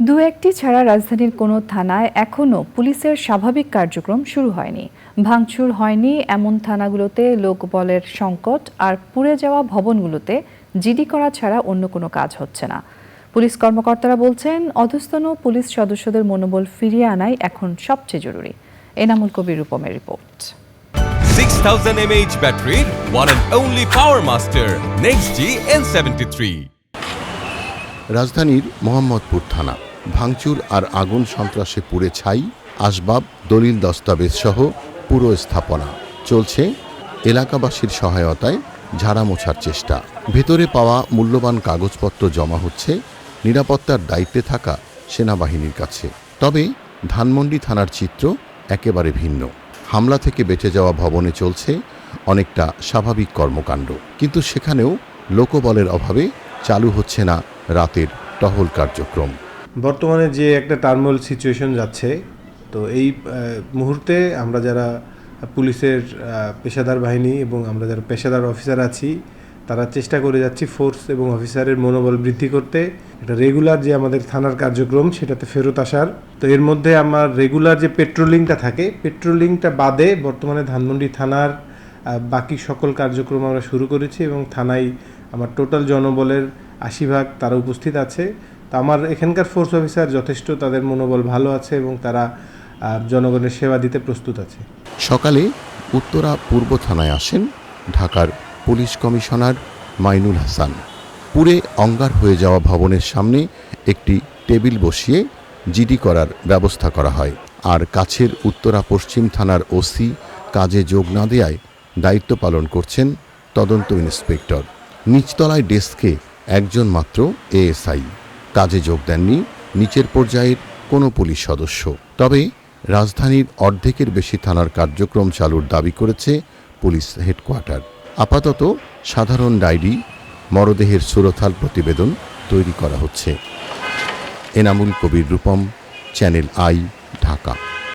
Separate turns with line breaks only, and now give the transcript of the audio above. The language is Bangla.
দু একটি ছাড়া রাজধানীর কোনো থানায় এখনও পুলিশের স্বাভাবিক কার্যক্রম শুরু হয়নি। ভাঙচুর হয়নি এমন থানাগুলোতে লোকবলের সংকট আর পুড়ে যাওয়া ভবনগুলোতে জিডি করা ছাড়া অন্য কোনো কাজ হচ্ছে না। পুলিশ কর্মকর্তারা বলছেন অধস্তন পুলিশ সদস্যদের মনোবল ফিরিয়ে আনাই এখন সবচেয়ে জরুরি। Enamul Kabir রূপমের report.
6000 mAh battery, one and only Power Master, Next G N73.
রাজধানীর মোহাম্মদপুর থানা। ভাঙচুর আর আগুন সন্ত্রাসে পুড়ে ছাই, আসবাব, দলিল দস্তাবেজ সহ পুরো স্থাপনা। চলছে এলাকাবাসীর সহায়তায় ঝাড়া মোছার চেষ্টা। ভেতরে পাওয়া মূল্যবান কাগজপত্র জমা হচ্ছে নিরাপত্তার দায়িত্বে থাকা সেনাবাহিনীর কাছে। তবে ধানমন্ডি থানার চিত্র একেবারে ভিন্ন। হামলা থেকে বেঁচে যাওয়া ভবনে চলছে অনেকটা স্বাভাবিক কর্মকাণ্ড। কিন্তু সেখানেও লোকবলের অভাবে চালু হচ্ছে না রাতের টহল কার্যক্রম।
বর্তমানে যে একটা টার্মোল সিচুয়েশন যাচ্ছে, তো এই মুহূর্তে আমরা যারা পুলিশের পেশাদার বাহিনী এবং আমরা যারা পেশাদার অফিসার আছি, তারা চেষ্টা করে যাচ্ছি ফোর্স এবং অফিসারের মনোবল বৃদ্ধি করতে। একটা রেগুলার যে আমাদের থানার কার্যক্রম, সেটাতে ফেরত আসার। তো এর মধ্যে আমার রেগুলার যে পেট্রোলিংটা থাকে পেট্রোলিংটা বাদে বর্তমানে ধানমন্ডি থানার বাকি সকল কার্যক্রম আমরা শুরু করেছি এবং থানায় আমার টোটাল জনবলের আশি ভাগ তারা উপস্থিত আছে। তো আমার এখানকার ফোর্স অফিসার যথেষ্ট, তাদের মনোবল ভালো আছে এবং তারা জনগণের সেবা দিতে প্রস্তুত আছে।
সকালে উত্তরা পূর্ব থানায় আসেন ঢাকার পুলিশ কমিশনার মাইনুল হাসান। পুরে অঙ্গার হয়ে যাওয়া ভবনের সামনে একটি টেবিল বসিয়ে জিডি করার ব্যবস্থা করা হয়। আর কাছের উত্তরা পশ্চিম থানার ওসি কাজে যোগ না দেয়ায় দায়িত্ব পালন করছেন তদন্ত ইন্সপেক্টর। নিচতলায় ডেস্কে একজন মাত্র এএসআই। কাজে যোগ দেননি নিচের পর্যায়ের কোনো পুলিশ সদস্য। তবে রাজধানীর অর্ধেকের বেশি থানার কার্যক্রম চালুর দাবি করেছে পুলিশ হেডকোয়ার্টার। আপাতত সাধারণ ডায়েরি, মরদেহের সুরথাল প্রতিবেদন তৈরি করা হচ্ছে। Enamul Kabir Rupam, channel I, Dhaka.